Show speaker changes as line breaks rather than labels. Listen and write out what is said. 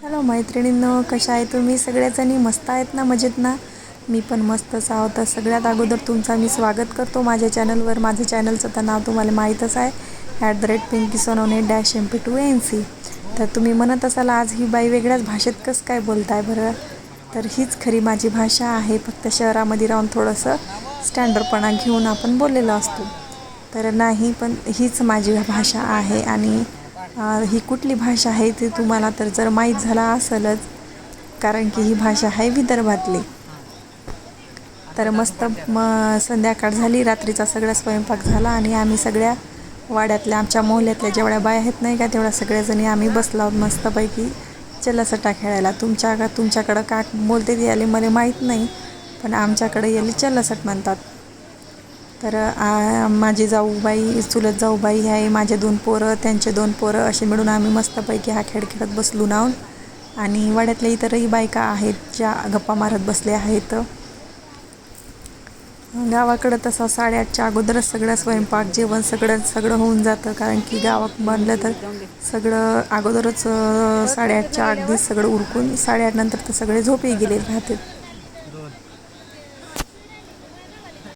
Hello मैत्रिणींनो कशा आहे तुम्ही? सगळ्याजणी मस्त आहेत ना मजेत ना? मी पण मस्तच आहोत. तर सगळ्यात अगोदर तुमचा मी स्वागत करतो माझ्या चॅनलवर. माझ्या चॅनलचं तर नाव तुम्हाला माहीतच आहे. At the rate Pinky Sonawane dash M P two N C तर तुम्ही म्हणत असाल आज ही बाई वेगळ्याच भाषेत कसं काय बोलताय बरं? तर हीच खरी माझी भाषा आहे. फक्त शहरामध्ये राहून थोडंसं स्टँडर्डपणा घेऊन आपण बोललेलो असतो. तर नाही पण हीच माझी भाषा आहे आणि ही कुठली भाषा आहे ते तुम्हाला तर जर माहीत झाला असेलच कारण की ही भाषा आहे विदर्भातली. तर मस्त म संध्याकाळ झाली रात्रीचा सगळा स्वयंपाक झाला आणि आम्ही सगळ्या वाड्यातल्या आमच्या मोहल्यातल्या जेवढ्या बाया आहेत नाही का तेवढ्या सगळ्याजणी आम्ही बसलो आहोत मस्तपैकी. चलसटा खेळायला. तुमच्या तुमच्याकडं का बोलते ती आली मला माहीत नाही पण आमच्याकडे याली चलसट म्हणतात. तर आ, माझी जाऊबाई चुलत जाऊबाई आहे माझे दोन पोरं त्यांचे दोन पोरं असे मिळून आम्ही मस्तपैकी हा खेळ खेळत बसलो आहोत आणि वाड्यातल्या इतरही बायका आहेत ज्या गप्पा मारत बसल्या आहेत. गावाकडं तसं साडेआठच्या अगोदरच सगळं स्वयंपाक जेवण सगळं सगळं होऊन जातं. कारण की गावात म्हणलं तर सगळं अगोदरच साडेआठच्या अगदीच सगळं उरकून साडेआठ नंतर तर सगळे झोपही गेले राहतात.